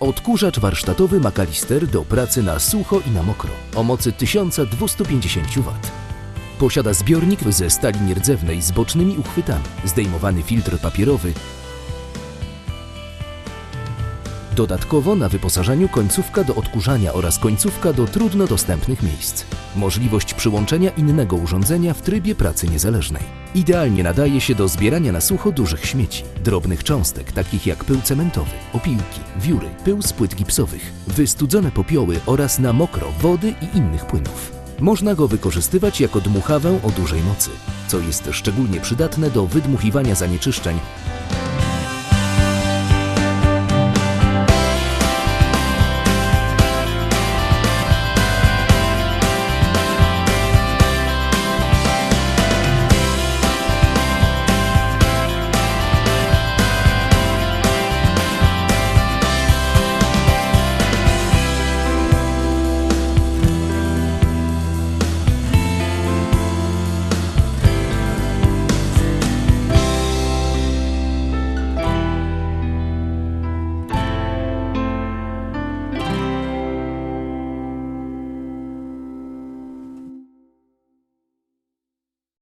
Odkurzacz warsztatowy Macalister do pracy na sucho i na mokro o mocy 1250 W. Posiada zbiornik ze stali nierdzewnej z bocznymi uchwytami, zdejmowany filtr papierowy. Dodatkowo na wyposażeniu końcówka do odkurzania oraz końcówka do trudno dostępnych miejsc. Możliwość przyłączenia innego urządzenia w trybie pracy niezależnej. Idealnie nadaje się do zbierania na sucho dużych śmieci, drobnych cząstek takich jak pył cementowy, opiłki, wióry, pył z płyt gipsowych, wystudzone popioły oraz na mokro wody i innych płynów. Można go wykorzystywać jako dmuchawę o dużej mocy, co jest szczególnie przydatne do wydmuchiwania zanieczyszczeń